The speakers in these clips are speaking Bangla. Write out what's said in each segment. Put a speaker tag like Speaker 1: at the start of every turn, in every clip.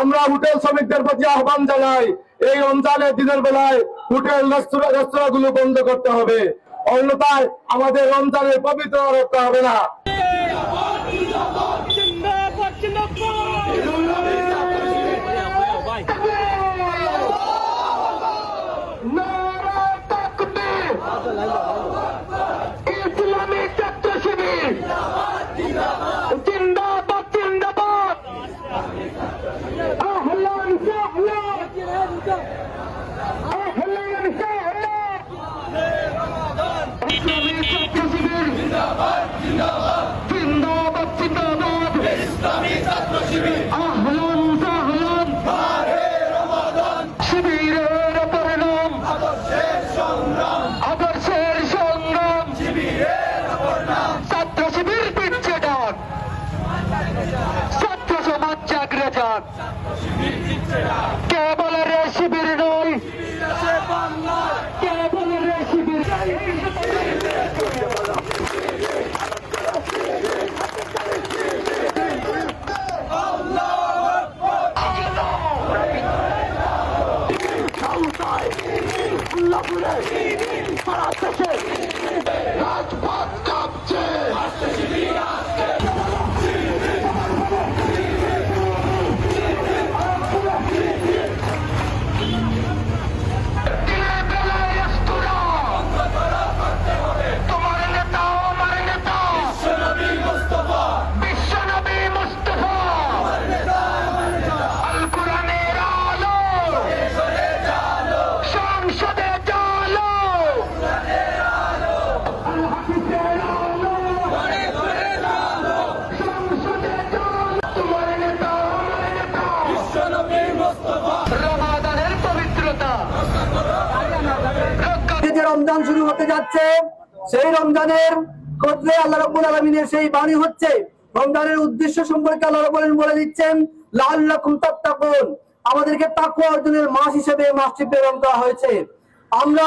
Speaker 1: আমরা হোটেল শ্রমিকদের প্রতি আহ্বান জানাই, এই রমজানের দিনের বেলায় হোটেল, রেস্তোরাঁ গুলো বন্ধ করতে হবে। অন্যথায় আমাদের রমজানের পবিত্র রক্ষা হবে না। যাক কে বলে রে
Speaker 2: রমজান শুরু হতে যাচ্ছে। সেই রমজানের ক্ষেত্রে আল্লাহ রাব্বুল আলামিনের সেই বাণী হচ্ছে, রমজানের উদ্দেশ্য সম্পর্কে আল্লাহ রাব্বুল বলে দিচ্ছেন, লাআল্লাকুম তাত্তাকুন। আমাদেরকে তাকওয়া অর্জনের মাস হিসেবে মাসটি প্রেরণ করা হয়েছে। আমরা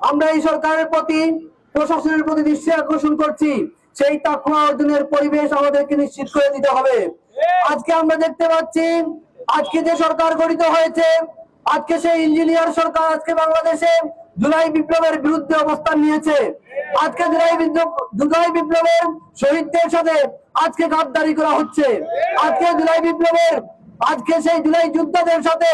Speaker 2: আমরা এই সরকারের প্রতি, প্রশাসনের প্রতি দৃষ্টি আকর্ষণ করছি। সেই তাকওয়া অর্জনের পরিবেশ আমাদেরকে নিশ্চিত করে দিতে হবে। আজকে আমরা দেখতে পাচ্ছি, আজকে যে সরকার গঠিত হয়েছে, আজকে সেই ইঞ্জিনিয়ার সরকার আজকে বাংলাদেশে জুলাই বিপ্লবের বিরুদ্ধে অবস্থান নিয়েছে। আজকে জুলাই বিপ্লব জুলাই বিপ্লবের শহীদদের সাথে আজকে গাদ্দারি করা হচ্ছে। আজকে জুলাই বিপ্লবের, আজকে সেই জুলাই যোদ্ধাদের সাথে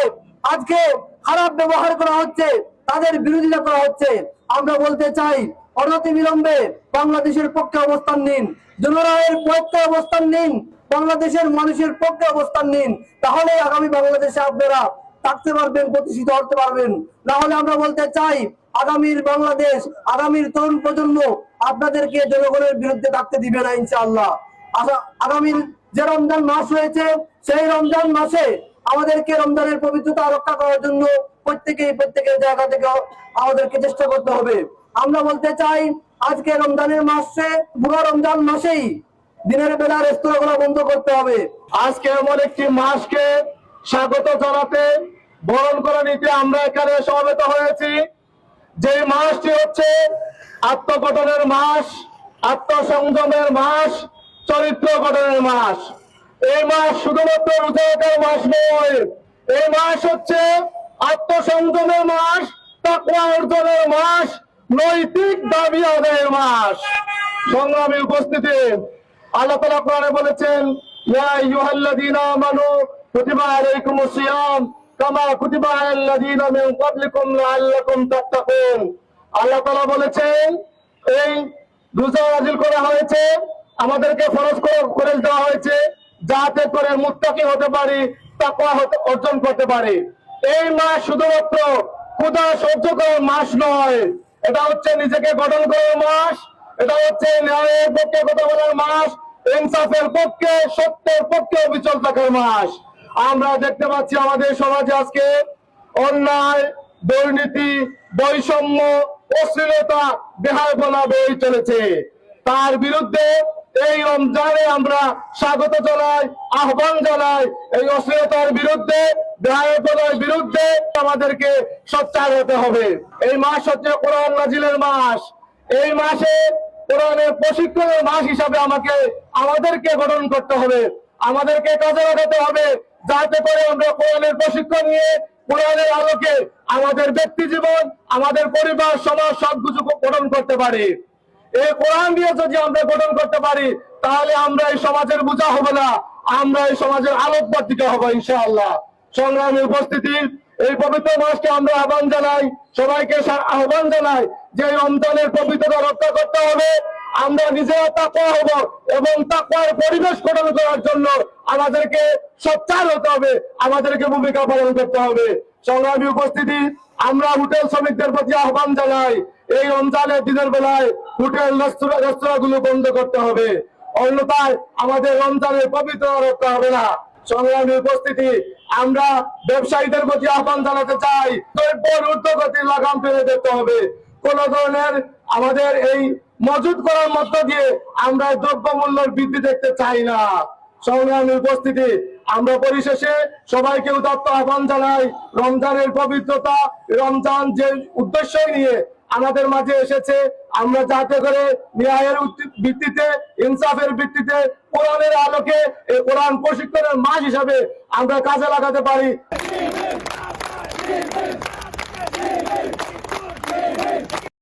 Speaker 2: আজকে খারাপ ব্যবহার করা হচ্ছে, তাদের বিরোধিতা করা হচ্ছে। আমরা বলতে চাই, অনতি বিলম্বে বাংলাদেশের পক্ষে অবস্থান নিন। জনরায়ের পক্ষে অবস্থান নিন, বাংলাদেশের মানুষের পক্ষে অবস্থান নিন। তাহলে আগামী বাংলাদেশে আপনারা থাকতে পারবেন, প্রতিষ্ঠিত হতে পারবেন। না হলে আমরা বলতে চাই, আগামীর বাংলাদেশ, আগামীর তরুণ প্রজন্ম আপনাদেরকে জনগণের বিরুদ্ধে থাকতে দিবে না, ইনশাআল্লাহ। আগামীর যে রমজান মাস রয়েছে, সেই রমজান মাসে আমাদেরকে রমজানের পবিত্রতা রক্ষা করার জন্য প্রত্যেকেই, প্রত্যেকের জায়গা থেকে আমাদেরকে চেষ্টা করতে হবে। আমরা বলতে চাই, আজকে রমজানের মাসে, পুরো রমজান মাসেই দিনের বেলা রেস্তোরাঁগুলো বন্ধ করতে হবে।
Speaker 1: আজকে এমন একটি মাসকে স্বাগত জানাতে বরণ করে নিতে আমরা এখানে সমবেত হয়েছি। যে মাসটি হচ্ছে আত্মগঠনের মাস, আত্মসংযমের মাস, চরিত্র গঠনের মাস। এই মাস শুধুমাত্র রোজাকার মাস নয়, এই মাস হচ্ছে আত্মসংযমের মাস, তাকওয়া অর্জনের মাস, নৈতিক দাবি আদায়ের মাস। সংগ্রামী উপস্থিতি, আল্লাহ তালা কোরআনে বলেছেন, ইয়া আইয়ুহাল্লাযীনা আমানু, কুতিবা আলাইকুমুস সিয়াম। আল্লাহ বলেছেন, এই করা হয়েছে, আমাদেরকে করে দেওয়া হয়েছে, যাতে করে মুত্তাকি হতে পারি, তাকওয়া অর্জন করতে পারি। এই মাস শুধুমাত্র ক্ষুধা সহ্য করার মাস নয়, এটা হচ্ছে নিজেকে গঠন করার মাস, এটা হচ্ছে ন্যায়ের পক্ষে কথা বলার মাস, ইনসাফের পক্ষে, সত্যের পক্ষে অবিচল থাকার মাস। আমরা দেখতে পাচ্ছি আমাদের সমাজে আজকে অন্যায়, দুর্নীতি, বৈষম্য, অশ্লীলতা বেহায়পনা বই চলেছে। তার বিরুদ্ধে এই রমজানে আমরা স্বাগত জানাই, আহ্বান জানাই। এই অশ্লীলতার বিরুদ্ধে বিরুদ্ধে আমাদেরকে সোচ্চার হতে হবে। এই মাস হচ্ছে কোরআন নাজিলের মাস। এই মাসে কোরআনের প্রশিক্ষণের মাস হিসাবে আমাকে, আমাদেরকে গঠন করতে হবে। আমাদেরকে কাজে লাগাতে হবে। যাতে করে আমরা কোরআনের প্রশিক্ষণ নিয়ে কোরআনের আলোকে আমাদের ব্যক্তি জীবন, আমাদের পরিবার, সমাজ সবকিছু গঠন করতে পারি। এই কোরআন দিয়ে যদি আমরা গঠন করতে পারি, তাহলে আমরা এই সমাজের বোঝা হব না, আমরা এই সমাজের আলোক বাতিকা হব ইনশাআল্লাহ। সংগ্রামী উপস্থিতি, এই পবিত্র মাসকে আমরা আহ্বান জানাই, সবাইকে আহ্বান জানাই যে রমজানের পবিত্রতা রক্ষা করতে হবে। আমরা নিজেরা তাকওয়া হব এবং তাকওয়ার পরিবেশ গঠন করার জন্য আমাদেরকে সচ্চার হতে হবে, আমাদেরকে ভূমিকা পালন করতে হবে। সংগ্রামী উপস্থিতি, আমরা হোটেল শ্রমিকদের প্রতি আহ্বান জানাই, এই রমজানের দিনের বেলায় হোটেল, রেস্তোরাঁ রেস্তোরাঁগুলো বন্ধ করতে হবে। অন্যথায় আমাদের রমজানের পবিত্র রক্ষা হবে না। সংগ্রামী উপস্থিতি, আমরা ব্যবসায়ীদের প্রতি আহ্বান জানাতে চাই, দ্রব্যের ঊর্ধ্বগতি লাগাম ফেলে দেখতে হবে। কোন ধরনের আমাদের এই মজুদ করার মধ্য দিয়ে আমরা দ্রব্য মূল্যের বৃদ্ধি দেখতে চাই না। সংগ্রামী উপস্থিতি, আমরা পরিশেষে সবাইকে উদাত্ত আহ্বান জানাই রমজানের পবিত্রতা, রমজান যে উদ্দেশ্য নিয়ে আমাদের মাঝে এসেছে, আমরা যাতে করে ন্যায়ের ভিত্তিতে, ইনসাফের ভিত্তিতে কোরআনের আলোকে, এই কোরআন প্রশিক্ষণের মাস হিসাবে আমরা কাজে লাগাতে পারি।